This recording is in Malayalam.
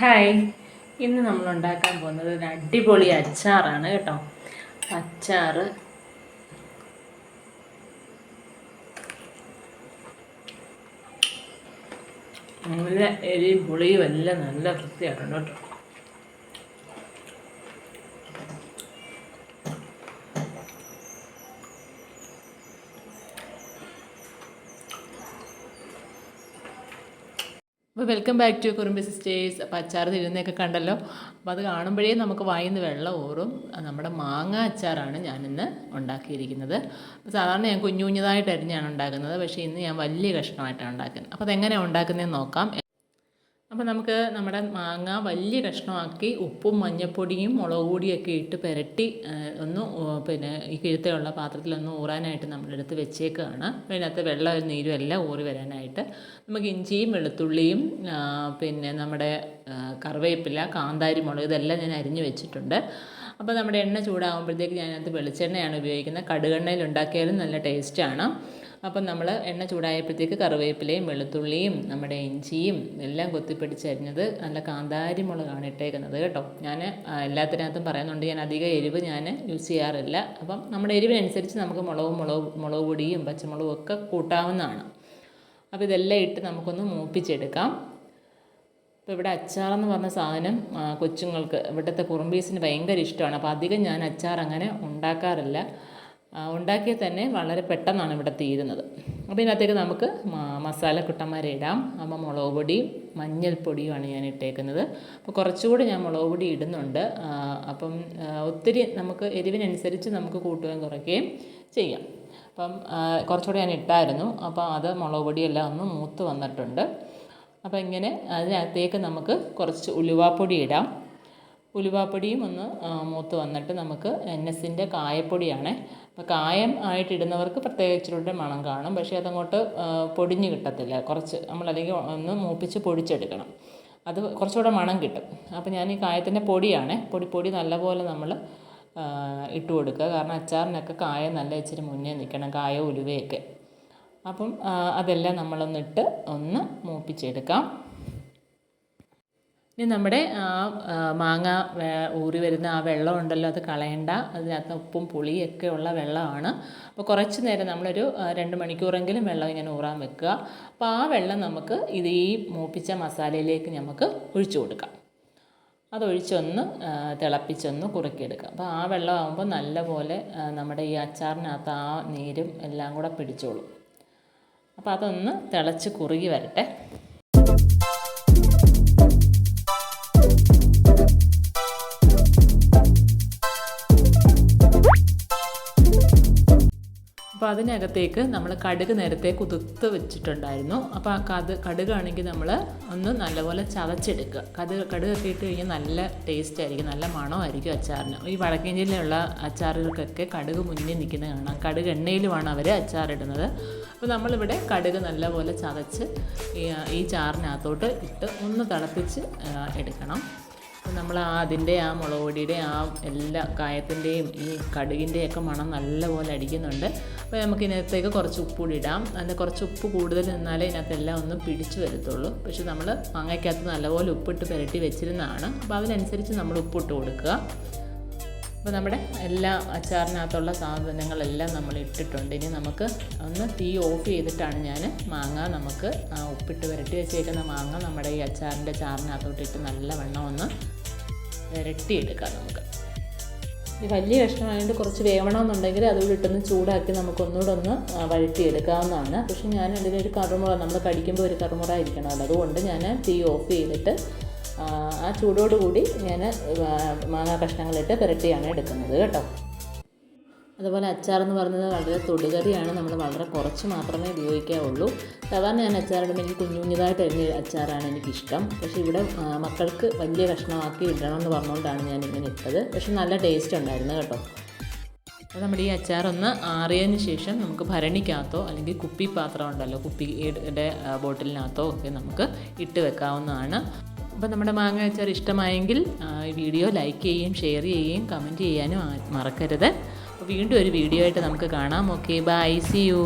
ഹായ്. ഇന്ന് നമ്മൾ ഉണ്ടാക്കാൻ പോകുന്നത് ഒരു അടിപൊളി അച്ചാറാണ് കേട്ടോ. അച്ചാറ്. നല്ല എരിയും പുളിയും എല്ലാം നല്ല വൃത്തിയായിട്ടുണ്ട് കേട്ടോ. അപ്പോൾ welcome back to Kurumbi sisters അപ്പോൾ അച്ചാർ തിരുന്നൊക്കെ കണ്ടല്ലോ. അപ്പോൾ അത് കാണുമ്പോഴേ നമുക്ക് വായിന്ന് വെള്ളം ഓറും നമ്മുടെ മാങ്ങ അച്ചാറാണ് ഞാനിന്ന് ഉണ്ടാക്കിയിരിക്കുന്നത്. അപ്പോൾ സാധാരണ ഞാൻ കുഞ്ഞു കുഞ്ഞതായിട്ട് അരിഞ്ഞാണ് ഉണ്ടാക്കുന്നത്. പക്ഷേ ഇന്ന് ഞാൻ വലിയ കഷ്ണമായിട്ടാണ് ഉണ്ടാക്കുന്നത്. അപ്പോൾ അതെങ്ങനെയാണ് ഉണ്ടാക്കുന്നതെന്ന് നോക്കാം. അപ്പോൾ നമുക്ക് നമ്മുടെ മാങ്ങ വലിയ കഷ്ണമാക്കി ഉപ്പും മഞ്ഞപ്പൊടിയും മുളക് പൊടിയൊക്കെ ഇട്ട് പുരട്ടി ഒന്ന് പിന്നെ ഈ കിഴുത്തയുള്ള പാത്രത്തിലൊന്ന് ഊറാനായിട്ട് നമ്മളെടുത്ത് വെച്ചേക്കുകയാണ് അതിനകത്ത് വെള്ളം നീരും എല്ലാം ഊറി വരാനായിട്ട് നമുക്ക് ഇഞ്ചിയും വെളുത്തുള്ളിയും പിന്നെ നമ്മുടെ കറിവേപ്പില കാന്താരി മുളക് ഇതെല്ലാം ഞാൻ അരിഞ്ഞു വെച്ചിട്ടുണ്ട്. അപ്പോൾ നമ്മുടെ എണ്ണ ചൂടാകുമ്പോഴത്തേക്ക് ഞാനത് വെളിച്ചെണ്ണയാണ് ഉപയോഗിക്കുന്നത്. കടുകെണ്ണയിൽ ഉണ്ടാക്കിയാലും നല്ല ടേസ്റ്റാണ് അപ്പം നമ്മൾ എണ്ണ ചൂടായപ്പോഴത്തേക്ക് കറിവേപ്പിലയും വെളുത്തുള്ളിയും നമ്മുടെ ഇഞ്ചിയും എല്ലാം കൊത്തിപ്പിടിച്ചരിഞ്ഞത് നല്ല കാന്താരി മുളകാണ് ഇട്ടേക്കുന്നത് കേട്ടോ. ഞാൻ എല്ലാത്തിനകത്തും പറയുന്നുണ്ട് ഞാൻ അധികം എരിവ് ഞാൻ യൂസ് ചെയ്യാറില്ല. അപ്പം നമ്മുടെ എരിവിനനുസരിച്ച് നമുക്ക് മുളകും മുളക് മുളക് പൊടിയും പച്ചമുളകും ഒക്കെ കൂട്ടാവുന്നതാണ്. അപ്പോൾ ഇതെല്ലാം ഇട്ട് നമുക്കൊന്ന് മൂപ്പിച്ചെടുക്കാം. അപ്പോൾ ഇവിടെ അച്ചാറെന്ന് പറഞ്ഞ സാധനം കൊച്ചുങ്ങൾക്ക് ഇവിടുത്തെ കുറുമ്പീസിന് ഭയങ്കര ഇഷ്ടമാണ്. അപ്പോൾ അധികം ഞാൻ അച്ചാർ അങ്ങനെ ഉണ്ടാക്കാറില്ല. ഉണ്ടാക്കിയാൽ തന്നെ വളരെ പെട്ടെന്നാണ് ഇവിടെ തീരുന്നത്. അപ്പോൾ ഇതിനകത്തേക്ക് നമുക്ക് മസാല കുട്ടന്മാരെ ഇടാം. അപ്പോൾ മുളക് പൊടിയും മഞ്ഞൾപ്പൊടിയുമാണ് ഞാൻ ഇട്ടേക്കുന്നത്. അപ്പോൾ കുറച്ചുകൂടി ഞാൻ മുളക് പൊടി ഇടുന്നുണ്ട്. അപ്പം ഒത്തിരി നമുക്ക് എരിവിനനുസരിച്ച് നമുക്ക് കൂട്ടുകയും കുറയ്ക്കുകയും ചെയ്യാം. അപ്പം കുറച്ചുകൂടി ഞാൻ ഇട്ടായിരുന്നു. അപ്പോൾ അത് മുളക് പൊടിയെല്ലാം ഒന്ന് മൂത്ത് വന്നിട്ടുണ്ട്. അപ്പോൾ ഇങ്ങനെ അതിനകത്തേക്ക് നമുക്ക് കുറച്ച് ഉലുവാപ്പൊടി ഇടാം. ഉലുവാപ്പൊടിയും ഒന്ന് മൂത്ത് വന്നിട്ട് നമുക്ക് എൻ എസിന്റെ കായപ്പൊടിയാണ് കായം ആയിട്ടിടുന്നവർക്ക് പ്രത്യേകിച്ചിട്ട് മണം കാണും. പക്ഷേ അതങ്ങോട്ട് പൊടിഞ്ഞ് കിട്ടത്തില്ല. കുറച്ച് നമ്മളല്ലെങ്കിൽ ഒന്ന് മൂപ്പിച്ച് പൊടിച്ചെടുക്കണം. അത് കുറച്ചുകൂടെ മണം കിട്ടും. അപ്പോൾ ഞാൻ ഈ കായത്തിന്റെ പൊടിയാണ്. പൊടി പൊടി നല്ലപോലെ നമ്മൾ ഇട്ട് കൊടുക്കുക. കാരണം അച്ചാറിനൊക്കെ കായം നല്ല ഇച്ചിരി മുന്നേ നിൽക്കണം. കായ ഉലുവയൊക്കെ. അപ്പം അതെല്ലാം നമ്മളൊന്നിട്ട് ഒന്ന് മൂപ്പിച്ചെടുക്കാം. ഇനി നമ്മുടെ ആ മാങ്ങ ഊറി വരുന്ന ആ വെള്ളം ഉണ്ടല്ലോ അത് കളയണ്ട. അതിനകത്ത് ഉപ്പും പുളിയൊക്കെ ഉള്ള വെള്ളമാണ്. അപ്പോൾ കുറച്ച് നേരം നമ്മളൊരു രണ്ട് മണിക്കൂറെങ്കിലും വെള്ളം ഇങ്ങനെ ഊറാൻ വെക്കുക. അപ്പോൾ ആ വെള്ളം നമുക്ക് ഇത് ഈ മൂപ്പിച്ച മസാലയിലേക്ക് നമുക്ക് ഒഴിച്ചു കൊടുക്കാം. അതൊഴിച്ചൊന്ന് തിളപ്പിച്ചൊന്ന് കുറുക്കിയെടുക്കുക. അപ്പോൾ ആ വെള്ളമാകുമ്പോൾ നല്ലപോലെ നമ്മുടെ ഈ അച്ചാറിനകത്ത് ആ നീരും എല്ലാം കൂടെ പിടിച്ചോളും. അപ്പോൾ അതൊന്ന് തിളച്ച് കുറുകി വരട്ടെ. അതിനകത്തേക്ക് നമ്മൾ കടുക് നേരത്തെ കുതിർത്ത് വെച്ചിട്ടുണ്ടായിരുന്നു. അപ്പോൾ ആ കത് കടുകാണെങ്കിൽ നമ്മൾ ഒന്ന് നല്ലപോലെ ചതച്ചെടുക്കുക. കടുക് കടുകൊക്കെ ഇട്ട് കഴിഞ്ഞാൽ നല്ല ടേസ്റ്റ് ആയിരിക്കും നല്ല മണമായിരിക്കും അച്ചാറിന്. ഈ വടക്കേഞ്ചിയിലുള്ള അച്ചാറുകൾക്കൊക്കെ കടുക് മുന്നിൽ നിൽക്കുന്നത് കാണാം. കടുക് എണ്ണയിലുമാണ് അവർ അച്ചാറിടുന്നത്. അപ്പോൾ നമ്മളിവിടെ കടുക് നല്ലപോലെ ചതച്ച് ഈ ചാറിനകത്തോട്ട് ഇട്ട് ഒന്ന് തിളപ്പിച്ച് എടുക്കണം. നമ്മൾ ആ അതിന്റെ ആ മുളക് പൊടിയുടെ ആ എല്ലാ കായത്തിന്റെയും ഈ കടുകിന്റെയൊക്കെ മണം നല്ലപോലെ അടിക്കുന്നുണ്ട്. അപ്പോൾ നമുക്ക് ഇതിനകത്തേക്ക് കുറച്ച് ഉപ്പ് കൂടി ഇടാം. അതിന് കുറച്ച് ഉപ്പ് കൂടുതൽ നിന്നാലേ ഇതിനകത്തെല്ലാം ഒന്ന് പിടിച്ചു വരത്തുള്ളൂ. പക്ഷെ നമ്മൾ മാങ്ങയ്ക്കകത്ത് നല്ലപോലെ ഉപ്പിട്ട് പുരട്ടി വെച്ചിരുന്നതാണ്. അപ്പോൾ അതിനനുസരിച്ച് നമ്മൾ ഉപ്പിട്ട് കൊടുക്കുക. അപ്പോൾ നമ്മുടെ എല്ലാ അച്ചാറിനകത്തുള്ള സാധനങ്ങളെല്ലാം നമ്മൾ ഇട്ടിട്ടുണ്ട്. ഇനി നമുക്ക് ഒന്ന് തീ ഓഫ് ചെയ്തിട്ടാണ് ഞാൻ മാങ്ങ നമുക്ക് ഉപ്പിട്ട് പുരട്ടി വെച്ചേക്കുന്ന മാങ്ങ നമ്മുടെ ഈ അച്ചാറിന്റെ ചാറിനകത്തോട്ടിട്ട് നല്ല വെണ്ണം ഒന്ന് പുരട്ടിയെടുക്കാം നമുക്ക്. ഈ വലിയ കഷ്ണമായതുകൊണ്ട് കുറച്ച് വേവണമെന്നുണ്ടെങ്കിൽ അതുകൂടി ഇട്ടൊന്ന് ചൂടാക്കി നമുക്കൊന്നുകൂടെ ഒന്ന് വഴറ്റി വഴറ്റിയെടുക്കാവുന്നതാണ്. പക്ഷെ ഞാൻ അതിനൊരു കറുമുറ നമ്മൾ കടിക്കുമ്പോൾ ഒരു കറുമുറ ഇരിക്കണമല്ലോ അതുകൊണ്ട് ഞാൻ തീ ഓഫ് ചെയ്തിട്ട് ആ ചൂടോടുകൂടി ഞാൻ മാങ്ങാ കഷ്ണങ്ങളിട്ട് പുരട്ടിയാണ് എടുക്കുന്നത് കേട്ടോ. അതുപോലെ അച്ചാർ എന്ന് പറയുന്നത് വളരെ തൊടുകറിയാണ്. നമ്മൾ വളരെ കുറച്ച് മാത്രമേ ഉപയോഗിക്കാവുള്ളൂ. സാധാരണ ഞാൻ അച്ചാറിടുമ്പോൾ എനിക്ക് കുഞ്ഞു കുഞ്ഞുതായിട്ട് അരിഞ്ഞ അച്ചാറാണ് എനിക്കിഷ്ടം. പക്ഷേ ഇവിടെ മക്കൾക്ക് വലിയ കഷ്ണമാക്കി ഇടണം എന്ന് പറഞ്ഞുകൊണ്ടാണ് ഞാൻ ഇങ്ങനെ ഇട്ടത്. പക്ഷെ നല്ല ടേസ്റ്റ് ഉണ്ടായിരുന്നു കേട്ടോ. അപ്പോൾ നമ്മുടെ ഈ അച്ചാറൊന്ന് ആറിയതിന് ശേഷം നമുക്ക് ഭരണിക്കകത്തോ അല്ലെങ്കിൽ കുപ്പി പാത്രം ഉണ്ടല്ലോ കുപ്പിയുടെ ബോട്ടിലിനകത്തോ ഒക്കെ നമുക്ക് ഇട്ട് വെക്കാവുന്നതാണ്. അപ്പോൾ നമ്മുടെ മാങ്ങ അച്ചാർ ഇഷ്ടമായെങ്കിൽ വീഡിയോ ലൈക്ക് ചെയ്യുകയും ഷെയർ ചെയ്യുകയും കമന്റ് ചെയ്യാനും മറക്കരുത്. വീണ്ടും ഒരു വീഡിയോ ആയിട്ട് നമുക്ക് കാണാം. Okay bye C U